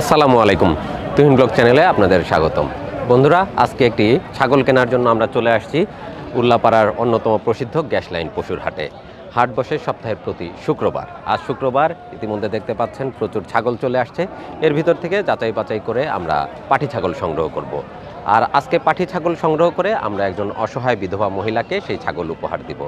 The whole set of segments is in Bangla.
আসসালামু আলাইকুম। তুহিন ব্লগ চ্যানেলে আপনাদের স্বাগতম। বন্ধুরা, আজকে একটি ছাগল কেনার জন্য আমরা চলে আসছি উল্লাপাড়ার অন্যতম প্রসিদ্ধ গ্যাস লাইন পশুর হাটে। হাট বসে সপ্তাহের প্রতি শুক্রবার। আজ শুক্রবার, ইতিমধ্যে দেখতে পাচ্ছেন প্রচুর ছাগল চলে আসছে। এর ভিতর থেকে যাচাই বাছাই করে আমরা পাটি ছাগল সংগ্রহ করব। আর আজকে পাটি ছাগল সংগ্রহ করে আমরা একজন অসহায় বিধবা মহিলাকে সেই ছাগল উপহার দিব।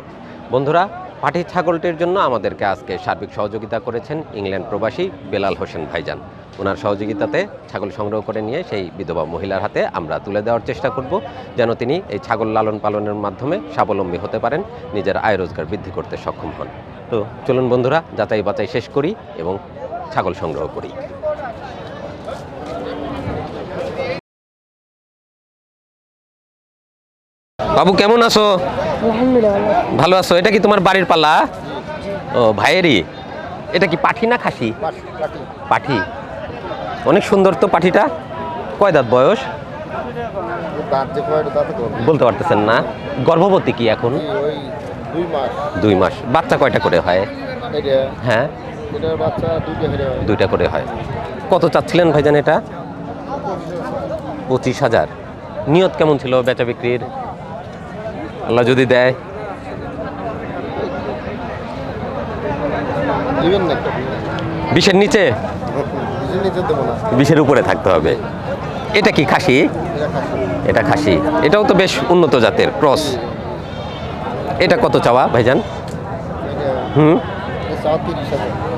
বন্ধুরা পাটি ছাগলটির জন্য আমাদেরকে আজকে সার্বিক সহযোগিতা করেছেন ইংল্যান্ড প্রবাসী বেলাল হোসেন ভাইজান। ওনার সহযোগিতাতে ছাগল সংগ্রহ করে নিয়ে সেই বিধবা মহিলার হাতে আমরা তুলে দেওয়ার চেষ্টা করব, যেন তিনি এই ছাগল লালন পালনের মাধ্যমে স্বাবলম্বী হতে পারেন, নিজের আয় রোজগার বৃদ্ধি করতে সক্ষম হন। তো চলুন বন্ধুরা যাচাই বাছাই শেষ করি এবং ছাগল সংগ্রহ করি। বাবু কেমন আছো? ভালো আছো? এটা কি তোমার বাড়ির পাল্লা ও ভাইয়েরই? এটা কি পাঠি না খাসি? পাঠি অনেক সুন্দর তো পাঠিটা। কয় দাঁত বয়স? বলতে পারতেছেন না। গর্ভবতী কি এখন? দুই মাস। বাচ্চা কয়টা করে হয়? হ্যাঁ। দুইটা করে হয়। কত চাচ্ছিলেন ভাইজান এটা? পঁচিশ হাজার। নিয়ত কেমন ছিল বেচা বিক্রির? আল্লাহ যদি দেয়। বিশের নিচে? বিশের উপরে থাকতে হবে। এটা কি খাসি? এটা খাসি। এটাও তো বেশ উন্নত জাতের ক্রস। এটা কত চাওয়া ভাইজান? হুম?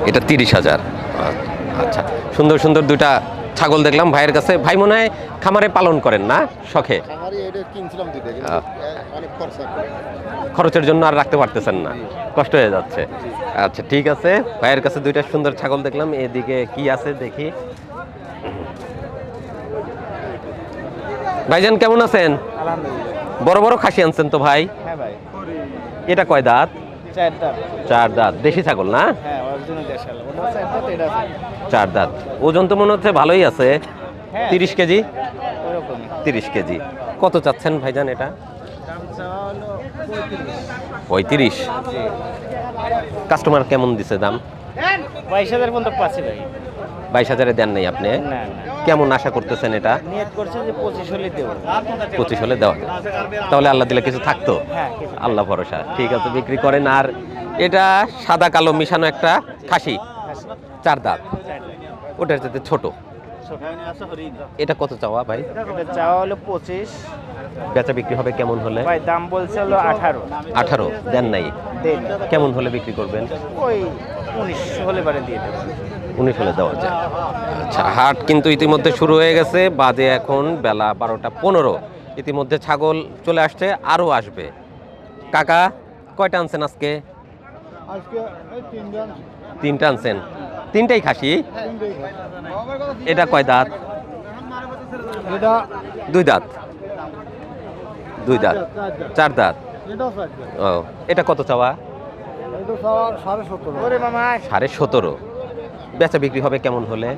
এটা তিরিশ হাজার। আচ্ছা সুন্দর সুন্দর দুইটা ছাগল দেখলাম ভাইয়ের কাছে। ভাই মনে হয় খামারে পালন করেন না? শখে? খরচের জন্য আর রাখতে পারতেছেন না। কষ্ট হয়ে যাচ্ছে। আচ্ছা ঠিক আছে। ভাইয়ের কাছে দুইটা সুন্দর ছাগল দেখলাম। এদিকে কি আছে দেখি। ভাইজান কেমন আছেন? বড় বড় খাসি আনছেন তো ভাই? হ্যাঁ ভাই। এটা কয় দাঁত? চার দাঁত। দেশি ছাগল না? হ্যাঁ চার দাঁত। ওজন তো মনে হচ্ছে ভালোই আছে। হ্যাঁ। তিরিশ কেজি? তিরিশ কেজি। কত চাচ্ছেন ভাইজান এটা? পঁয়ত্রিশ। কাস্টমার কেমন দিছে দাম? বাইশ হাজার পর্যন্ত পাচ্ছি ভাই। বাইশ হাজারে দেন নাই আপনি? কেমন আশা করতেছেন এটা? পঁচিশ হলে দেওয়া তাহলে আল্লাহ দিলে কিছু থাকতো? হ্যাঁ আল্লাহ ভরসা। ঠিক আছে বিক্রি করেন। আর এটা সাদা কালো মিশানো একটা খাসি। চার দাঁত। ওটার যাতে ছোট। এটা কত চাওয়া ভাই? চাওয়া হলো পঁচিশ। বেচা বিক্রি হবে কেমন হলে? ভাই দাম বলছে হলো আঠারো। আঠারো দেন নাই। কেমন হলে বিক্রি করবেন? ওই উনিশ হলে বারে দিয়ে দেবো। উনিশ ফেলে দেওয়া যায়। আচ্ছা হাট কিন্তু ইতিমধ্যে শুরু হয়ে গেছে। বাজে এখন বেলা বারোটা পনেরো। ইতিমধ্যে ছাগল চলে আসছে আরও আসবে। কাকা কয়টা আনছেন আজকে? তিনটা আনছেন। তিনটাই খাসি? এটা কয় দাঁত? দুই দাঁত। দুই দাঁত। চার দাঁত। ও এটা কত চাওয়া? সাড়ে সতেরো। বেচা বিক্রি হবে কেমন হলে?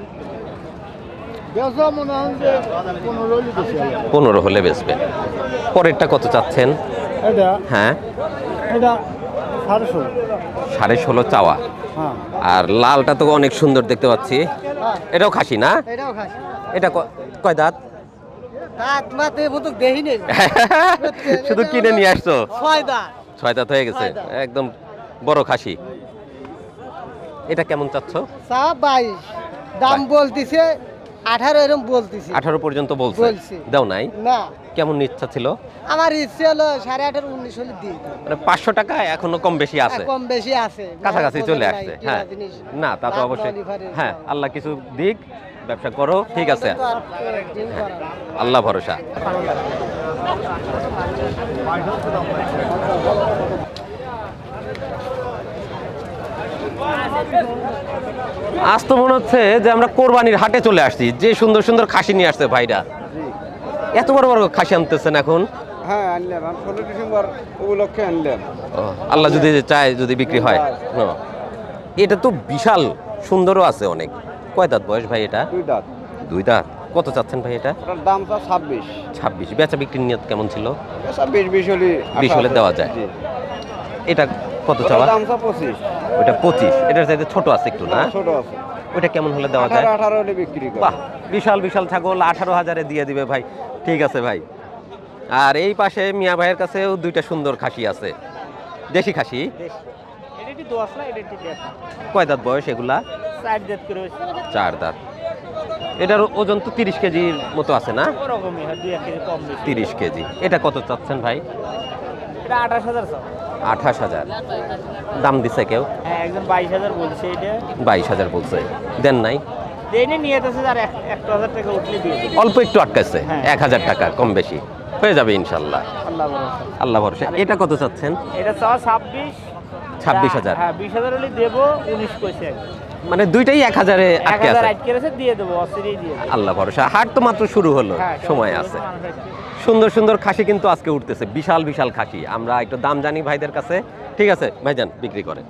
পনেরো হলে বেচবেন পরেরটা কত চাচ্ছেন? হ্যাঁ। সাড়ে ষোলো। চাওয়া। হ্যাঁ। আর লালটা তো অনেক সুন্দর দেখতে পাচ্ছি। এটাও খাসি না? এটা কয় দাঁত? শুধু কিনে নিয়ে আসছো? ছয় দাঁত। হয়ে গেছে। একদম বড় খাসি। এটা কেমন চাচ্ছ? চা বাইশ দাম বলতিছে আঠারো এরকম বলতিছে। আঠারো পর্যন্ত বলছে? বলছে। দাও নাই? না। কেমন ইচ্ছা ছিল? আমার ইচ্ছে হলো সাড়ে আঠারো উনিশ হলে দিই। মানে পাঁচশো টাকা এখনও কম বেশি আছে। কম বেশি আছে। কাছাকাছি চলে আসছে হ্যাঁ। না তা তো অবশ্যই। হ্যাঁ আল্লাহ কিছু দিক ব্যবসা করো ঠিক আছে। আল্লাহ ভরসা। আজ তো মনে হচ্ছে যে আমরা কোরবানির হাটে চলে আসছি। যে সুন্দর সুন্দর খাসি নিয়ে আসছে ভাইরা। এত বড় বড় খাসি আনতেছেন এখন? হ্যাঁ আনলাম। ষোলো ডিসেম্বর উপলক্ষে আনলাম। আল্লাহ যদি চায় যদি বিক্রি হয়। ও, এটা তো বিশাল সুন্দরও আছে অনেক। কয় দাঁত বয়স ভাই এটা? দুই দাঁত। দুই দাঁত। কত চাচ্ছেন ভাই এটা? দাম তো ছাব্বিশ। ছাব্বিশ। বেচা বিক্রির নিয়ত কেমন ছিল? ছাব্বিশ বিশ হলে বিশ হলে দেওয়া যায়। এটা কত চাওয়া? ওটা পঁচিশ। এটার চাইতে ছোট আছে একটু না? ছোট আছে। ওইটা কেমন হলে দেওয়া যায়? আঠারো হলে বিক্রি করে। বাহ বিশাল বিশাল ছাগল আঠারো হাজারে দিয়ে দিবে ভাই। ঠিক আছে ভাই। আর এই পাশে মিয়া ভাইয়ের কাছেও দুইটা সুন্দর খাসি আছে। দেশি খাসি? কয় দাঁত বয়স এগুলা? সাইড দেত করে চার দাঁত। এটার ওজন তো তিরিশ কেজির মতো আছে না? ওরকমই হয় দুই কেজি কম বেশি। তিরিশ কেজি। এটা কত চাচ্ছেন ভাই? এটা আঠাশ হাজার সব আঠাশ হাজার। দাম দিছে কেউ? হ্যাঁ একজন বাইশ হাজার বলছে এটা। বাইশ হাজার বলছে। দেন নাই? অল্প একটু আটকাইছে। হ্যাঁ। এক হাজার টাকা কম বেশি। হয়ে যাবে ইনশাল্লাহ। আল্লাহ ভরসা। এটা কত চাচ্ছেন? এটা ছাব্বিশ। ছাব্বিশ হাজার। হ্যাঁ বিশ হাজার হলে দেবো উনিশ কইছে। মানে দুইটাই এক হাজারে আটকে আছে। আল্লাহ ভরসা। হাট তো মাত্র শুরু হলো। সময় আছে। সুন্দর সুন্দর খাসি কিন্তু আজকে উঠতেছে। বিশাল বিশাল খাসি। আমরা একটু দাম জানি ভাইদের কাছে। ঠিক আছে ভাইজান বিক্রি করে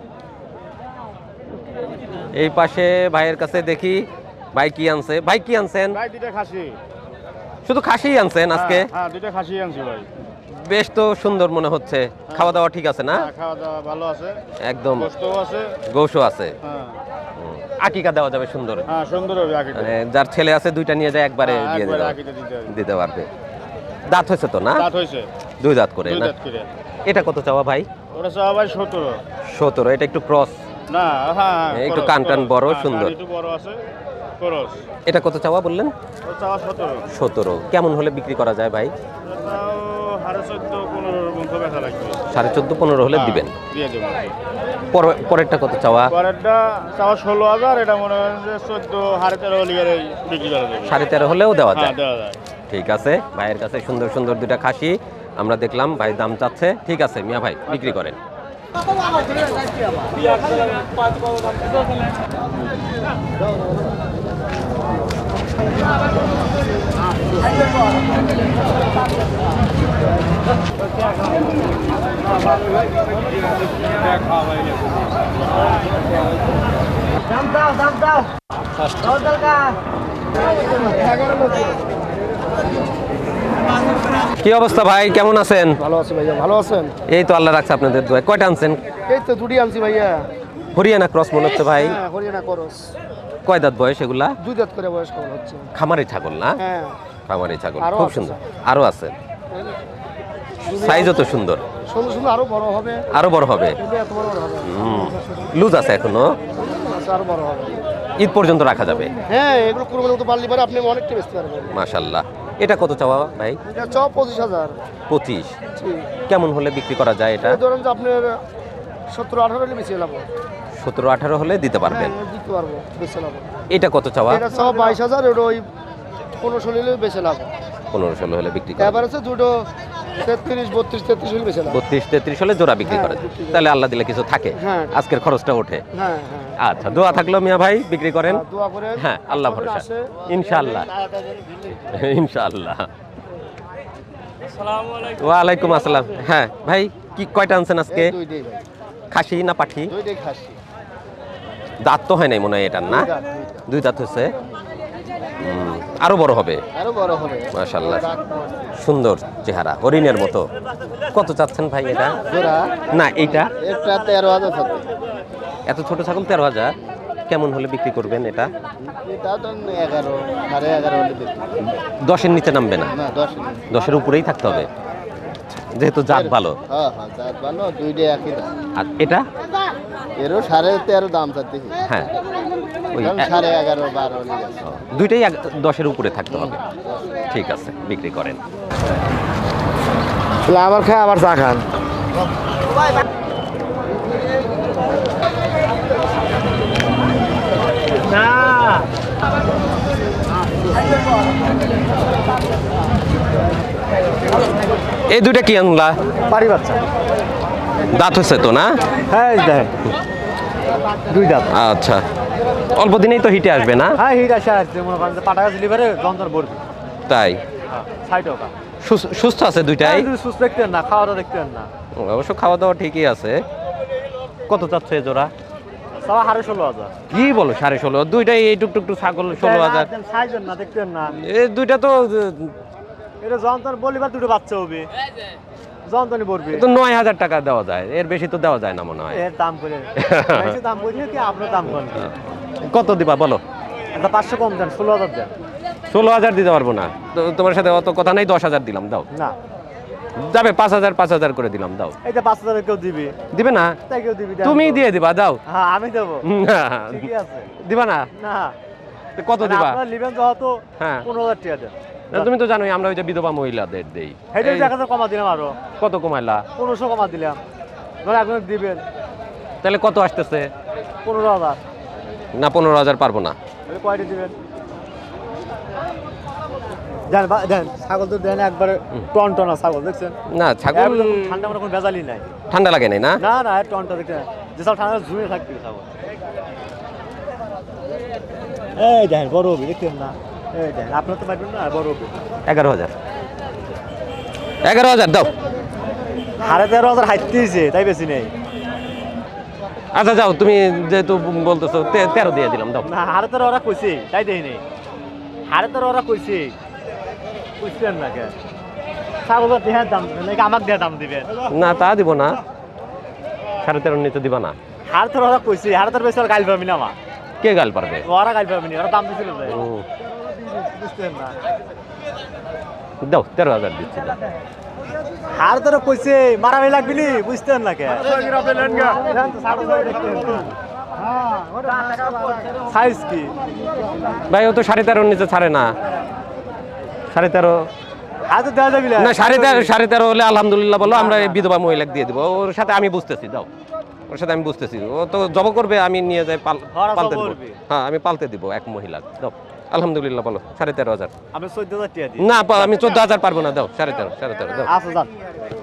এই পাশে ভাইয়ের কাছে দেখি ভাই কি আনছে? ভাই কি আনছেন? ভাই দুইটা খাসি। শুধু খাসি আনছেন আজকে? হ্যাঁ, হ্যাঁ দুইটা খাসি আনছি ভাই। বেশ তো সুন্দর মনে হচ্ছে। খাওয়া দাওয়া ঠিক আছে না? হ্যাঁ, খাওয়া দাওয়া ভালো আছে। একদম। আছে। গোশও আছে। হ্যাঁ। আকিকা দেওয়া যাবে সুন্দর। হ্যাঁ সুন্দর হবে আগে মানে যার ছেলে আছে দুইটা নিয়ে যায় একবারে দিয়ে দিতে পারবে। দাঁত হয়েছে তো না? দাঁত হয়েছে। দুই দাঁত করে না? দাঁত করে। এটা কত চাওয়া ভাই? ওটা সব ভাই সতেরো। সতেরো এটা একটু ক্রস। না হ্যাঁ হ্যাঁ, একটু কান টান বড়, হ্যাঁ, সুন্দর। একটু বড় আছে খরচ এটা কত চাওয়া বললেন? চাওয়া সতেরো। সতেরো। কেমন হলে বিক্রি করা যায় ভাই? সাড়ে চোদ্দ পনেরো হলে হ্যাঁ, দিবেন। পরেরটা কত চাওয়া? পরেরটা চাওয়া ষোলো হাজার এটা মনে হয় চোদ্দ সাড়ে তেরো হলে সাড়ে হলেও দেওয়া হ্যাঁ যায়। দেওয়া যায়। ঠিক আছে, ভাইয়ের কাছে সুন্দর সুন্দর দুটা খাসি, আমরা দেখলাম ভাই দাম চাচ্ছে। ঠিক আছে, মিয়া ভাই, বিক্রি করেন। দাম দাও দাম দাও। কি অবস্থা ভাই? কেমন আছেন? ভালো আছে ভাইয়া ভালো আছেন? এই তো আল্লাহ রাখছে আপনাদের দোয়া কয়টা আনছেন? এই তো দুটি আনছি ভাইয়া। হরিয়ানা ক্রস মনে হচ্ছে ভাই। হ্যাঁ হরিয়ানা করস কয় দাঁত বয়স এগুলা? দুই দাঁত করে বয়স কেমন হচ্ছে। খামারি ছাগল না? হ্যাঁ। খামারি ছাগল খুব সুন্দর। আরও আছে? সাইজও তো সুন্দর। সুন্দর সুন্দর আরও বড় হবে। আরও বড় হবে? লুজ আছে এখনও? আরও বড় হবে। ঈদ পর্যন্ত রাখা যাবে? হ্যাঁ এগুলো কুরবানি মতো পারলে পরে আপনি অনেকটা বেচতে পারবেন। মাশাল্লাহ। এটা কত চাওয়া ভাই? এটা চ পঁচিশ হাজার। পঁচিশ। ঠিক কেমন হলে বিক্রি করা যায় এটা? ধরুন যে আপনার সতেরো আঠারো হলে বেশি লাভ। সতেরো আঠারো হলে দিতে পারবেন? হ্যাঁ দিতে পারব বেশি লাভ। এটা কত চাওয়া? এটা চ বাইশ হাজার ওটা ওই পনেরো ষোলো হলে বেশি লাভ। পনেরো ষোলো হলে বিক্রি করা এবার আছে দুটো তেত্রিশ বত্রিশ তেত্রিশ হলে বেশি বত্রিশ তেত্রিশ হলে জোড়া বিক্রি হ্যাঁ, করে তাহলে আল্লাহ দিলে কিছু থাকে। হ্যাঁ। আজকের খরচটা ওঠে। হ্যাঁ হ্যাঁ। আচ্ছা দোয়া থাকল মিয়া ভাই বিক্রি করেন। আর দোয়া করেন। হ্যাঁ আল্লাহ ভরসা। ইনশাআল্লাহ। ইনশাআল্লাহ। ওয়ালাইকুম আসসালাম। হ্যাঁ ভাই কি কয়টা আনছেন আজকে? খাসি না পাঠি? দাঁত তো হয় নাই মনে হয় এটার না? দুই দাঁত, হচ্ছে আরও বড় হবে। আরও বড় হবে। সুন্দর চেহারা হরিণের মতো। কত চাচ্ছেন ভাই এটা? না এইটা? একটা তেরো হাজার এত ছোট ছাগল তেরো হাজার। কেমন হলে বিক্রি করবেন এটা? এটা দশের নিচে নামবে না? না দশ দশের উপরেই থাকতে হবে। যেহেতু জাত ভালো। হ্যাঁ হ্যাঁ জাত ভালো দুইটাই একই দাম। আর এটা? এরও সাড়ে তেরো দাম চাচ্ছি। হ্যাঁ। সাড়ে এগারো বারো দুইটাই এক- দশের উপরে থাকতে হবে। ঠিক আছে বিক্রি করেন। আবার খায় আবার চা খান। না। এই দুইটা কি আনলা? বাড়ি বাচ্চা। দাঁত হচ্ছে তো না? হ্যাঁ দুই দাঁত। আচ্ছা। অল্প দিনেই তো হিটে আসবে না? হ্যাঁ হিট আসে আসছে। মনে করেন পাটা গাছ লিভারে যন্ত্র ভরবে তাই? টাকা সুস্থ আছে দুইটাই? সুস্থ দেখতেন না খাওয়া দাওয়া দেখতেন না। অবশ্য খাওয়া দাওয়া ঠিকই আছে। কত চাচ্ছে জোড়া? হাজার। কি বলো সাড়ে ষোলো? দুইটাই এই টুক টুক টুক ছাগল ষোলো হাজার। না দেখতেন না। এই দুইটা তো এটা যন্ত্র বলিবার দুটো বাচ্চা হবে। যন্ত্রণী পড়বে। তো নয় হাজার টাকা দেওয়া যায়। এর বেশি তো দেওয়া যায় না মনে হয়। এর দাম করে দাম করে কি আপনার দাম কোন কত দিবা বলো? এটা পাঁচশো কম দেন ষোলো হাজার দেন। ষোলো হাজার দিতে পারব না। তোমার সাথে অত কথা নাই দশ হাজার দিলাম দাও। না। যাবে পাঁচ হাজার পাঁচ হাজার করে দিলাম দাও। এইটা পাঁচ হাজার কেউ দিবি। দিবে না? তাই কেউ দিবি তুমি দিয়ে দিবা দাও। হ্যাঁ আমি দেবো। দিবা না? না। কত মানে দিবা? লিবেন যেহেতু হ্যাঁ। পনেরো হাজার টাকা দেন। তুমি তো জানোই আমরা ওই যে বিধবা মহিলাদের দেই। এই, দেখা কমা দিলাম আরও। কত কমাইলা? পনেরোশো কমা দিলাম। ধর এখন দিবেন। তাহলে কত আসতেছে? পনেরো হাজার। না পনেরো হাজার পারব না। তাহলে কয়টা দিবেন? ছাগল তো দেন একবারে টন টনা ছাগল দেখছেন? না ছাগল ঠান্ডা কোনো ভেজালই নাই। ঠান্ডা লাগে নাই না? না না টনটা দেখতে যে সব ঠান্ডা ঝুমে থাকবে ছাগল। এই দেখেন বড় দেখতেন না? আপনার তো পারবেন না বড় এগারো হাজার। এগারো হাজার দাও। সাড়ে তেরো হাজার হাইতেছে তাই বেশি নেই। আচ্ছা যাও তুমি যেহেতু বলতেছো তেরো দিয়ে দিলাম দাও। না হাড়ে তেরো ওরা কইছে তাই দেখি নেই। হাড়ে তেরো ওরা কইছে। বুঝতেন না কে দেহার দাম নাকি আমাকে দেওয়া দাম দিবেন? না তা দিব না। সাড়ে তেরোর নিচে দিবা না। হাড়ে তেরো ওরা কইছে হাড়ে তেরো বেশি আর গাইল পাবি না আমার কে গাল পারবে? ওরা গাইল পাবি না ওরা দাম দিছিল দাও তেরো হাজার দিচ্ছি। কইছে মারামারি লাগবি নি বুঝতেন না কে? সাইজ কি? ভাই ও তো সাড়ে তেরোর নিচে ছাড়ে না। সাড়ে তেরো। হাতে দেওয়া যাবি না। সাড়ে তেরো সাড়ে তেরো হলে আলহামদুলিল্লাহ বলো আমরা বিধবা মহিলাকে দিয়ে দিব। ওর সাথে আমি বুঝতেছি দাও। ওর সাথে আমি বুঝতেছি। ও তো জব করবে আমি নিয়ে যাই পালতে দিব। হ্যাঁ আমি পালতে দিব এক মহিলা দাও। আলহামদুলিল্লাহ বলো সাড়ে তেরো হাজার। না আমি চোদ্দ হাজার পারব না দাও সাড়ে তেরো সাড়ে তেরো দাও।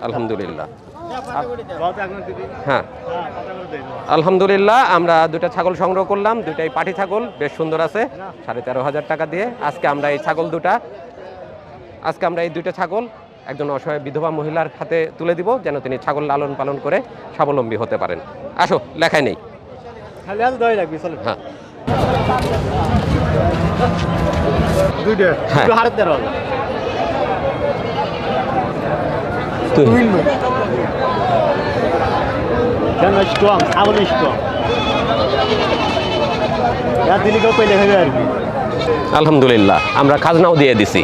আলহামদুলিল্লাহ। যত এখন দিদি হ্যাঁ। আলহামদুলিল্লাহ আমরা দুটা ছাগল সংগ্রহ করলাম দুটাই পাটি ছাগল বেশ সুন্দর আছে। সাড়ে তেরো হাজার টাকা দিয়ে আজকে আমরা এই ছাগল দুটা আজকে আমরা এই দুইটা ছাগল একজন অসহায় বিধবা মহিলার হাতে তুলে দিব যেন তিনি ছাগল লালন পালন করে স্বাবলম্বী হতে পারেন। আসো লেখায় নেই। হ্যাঁ। দুইটা। হ্যাঁ। একটু হাড়ে তুই। কেন স্ট্রং? ছাগল স্ট্রং। যা দিলি কেউ পেলে খাবে আর কি। আলহামদুলিল্লাহ আমরা খাজনাও দিয়ে দিছি।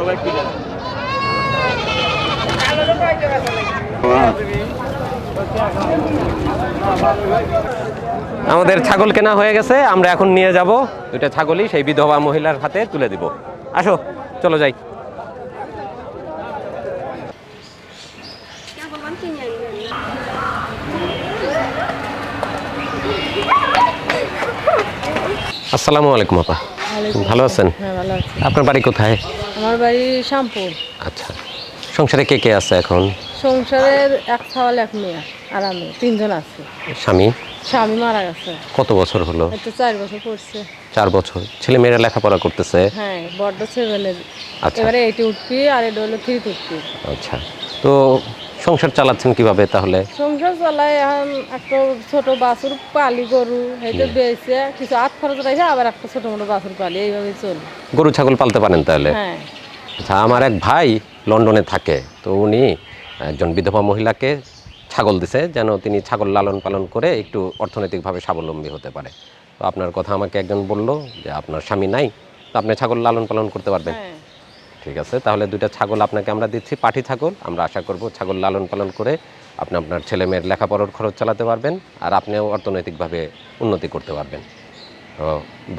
আমাদের ছাগল কেনা হয়ে গেছে আমরা এখন নিয়ে যাব। দুইটা ছাগলই সেই বিধবা মহিলার হাতে তুলে দিব। আসো চলো যাই। আসসালামু আলাইকুম আপা। ভালো আছেন? হ্যাঁ আপনার বাড়ি কোথায়? আমার বাড়ি শ্যামপুর। আচ্ছা। সংসারে কে কে আছে এখন? সংসারের এক ছাওয়াল এক মেয়ে। আর আমি তিনজন আছি। স্বামী? স্বামী মারা গেছে। কত বছর হলো? এতে চার বছর পড়ছে। চার বছর। ছেলে মেয়েরা লেখাপড়া করতেছে? হ্যাঁ বড্ড সেভেনের আচ্ছা। এবারে এইটি উঠবি আর এটা হলো থ্রি উঠবি আচ্ছা। তো সংসার চালাচ্ছেন কীভাবে তাহলে? সংসার চলায় এখন একটা ছোট বাছুর পালি গরু এইটা বেয়েছে কিছু আট খরচ রাখে আবার একটা ছোট মোটো বাছুর পালি এইভাবে চলি। গরু ছাগল পালতে পারেন তাহলে? হ্যাঁ। আচ্ছা আমার এক ভাই লন্ডনে থাকে। তো উনি একজন বিধবা মহিলাকে ছাগল দিছে যেন তিনি ছাগল লালন পালন করে একটু অর্থনৈতিকভাবে স্বাবলম্বী হতে পারে। তো আপনার কথা আমাকে একজন বলল যে আপনার স্বামী নাই তো আপনি ছাগল লালন পালন করতে পারবেন। হ্যাঁ। ঠিক আছে তাহলে দুইটা ছাগল আপনাকে আমরা দিচ্ছি পাঠি ছাগল। আমরা আশা করব ছাগল লালন পালন করে আপনি আপনার ছেলে মেয়ের লেখাপড়ার খরচ চালাতে পারবেন আর আপনিও অর্থনৈতিকভাবে উন্নতি করতে পারবেন। তো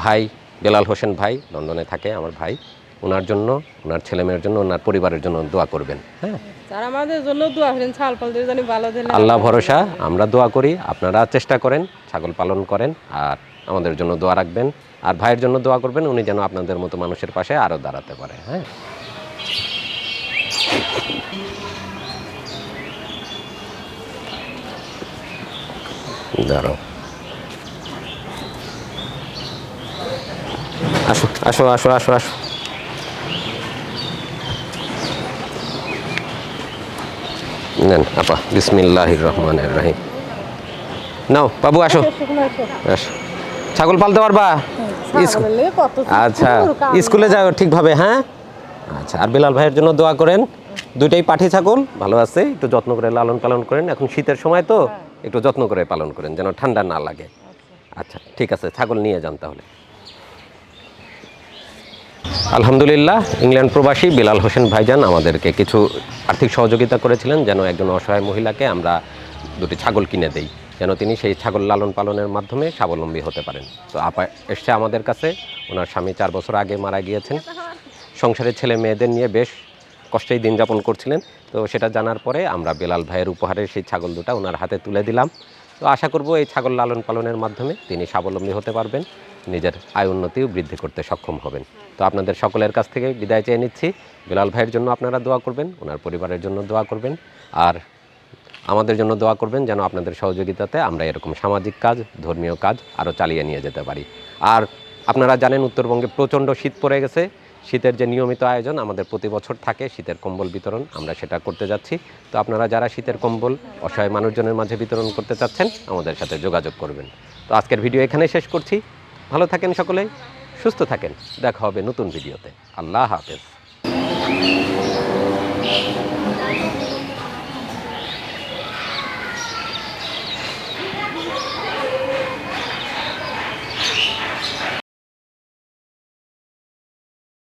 ভাই বেলাল হোসেন ভাই লন্ডনে থাকে আমার ভাই। ওনার জন্য ওনার ছেলে মেয়ের জন্য ওনার পরিবারের জন্য দোয়া করবেন হ্যাঁ? আমাদের জন্য দোয়া করেন ছাল পাল জানি ভালো আল্লাহ ভরসা আমরা দোয়া করি আপনারা চেষ্টা করেন ছাগল পালন করেন আর আমাদের জন্য দোয়া রাখবেন আর ভাইয়ের জন্য দোয়া করবেন উনি যেন আপনাদের মতো মানুষের পাশে আরও দাঁড়াতে পারে হ্যাঁ? আসো আসো আসো আসো আসো। নেন আপা বিসমিল্লাহির রহমানির রাহিম। নাও বাবু আসো। আসো ছাগল পালতে পারবা? আচ্ছা স্কুলে যাও ঠিকভাবে হ্যাঁ? আচ্ছা আর বিলাল ভাইয়ের জন্য দোয়া করেন। দুইটাই পাঠি ছাগল ভালো আছে একটু যত্ন করে লালন পালন করেন। এখন শীতের সময় তো একটু যত্ন করে পালন করেন যেন ঠান্ডা না লাগে। আচ্ছা ঠিক আছে ছাগল নিয়ে যান তাহলে। আলহামদুলিল্লাহ, ইংল্যান্ড প্রবাসী বিলাল হোসেন ভাইজান আমাদেরকে কিছু আর্থিক সহযোগিতা করেছিলেন যেন একজন অসহায় মহিলাকে আমরা দুটি ছাগল কিনে দেই, যেন তিনি সেই ছাগল লালন পালনের মাধ্যমে স্বাবলম্বী হতে পারেন। তো আপা এসছে আমাদের কাছে, ওনার স্বামী চার বছর আগে মারা গিয়েছেন। সংসারের ছেলে মেয়েদের নিয়ে বেশ কষ্টেই দিন যাপন করছিলেন। তো সেটা জানার পরে আমরা বেলাল ভাইয়ের উপহারে সেই ছাগল দুটা ওনার হাতে তুলে দিলাম। তো আশা করব এই ছাগল লালন পালনের মাধ্যমে তিনি স্বাবলম্বী হতে পারবেন, নিজের আয় উন্নতিও বৃদ্ধি করতে সক্ষম হবেন। তো আপনাদের সকলের কাছ থেকে বিদায় চেয়ে নিচ্ছি। বিলাল ভাইয়ের জন্য আপনারা দোয়া করবেন, ওনার পরিবারের জন্য দোয়া করবেন, আর আমাদের জন্য দোয়া করবেন যেন আপনাদের সহযোগিতাতে আমরা এরকম সামাজিক কাজ, ধর্মীয় কাজ আরও চালিয়ে নিয়ে যেতে পারি। আর আপনারা জানেন উত্তরবঙ্গে প্রচণ্ড শীত পড়ে গেছে। শীতের যে নিয়মিত আয়োজন আমাদের প্রতি বছর থাকে, শীতের কম্বল বিতরণ, আমরা সেটা করতে যাচ্ছি। তো আপনারা যারা শীতের কম্বল অসহায় মানুষজনের মাঝে বিতরণ করতে চাচ্ছেন, আমাদের সাথে যোগাযোগ করবেন। তো আজকের ভিডিও এখানে শেষ করছি। ভালো থাকেন সকলে। সুস্থ থাকেন। দেখা হবে নতুন ভিডিওতে। আল্লাহ হাফেজ।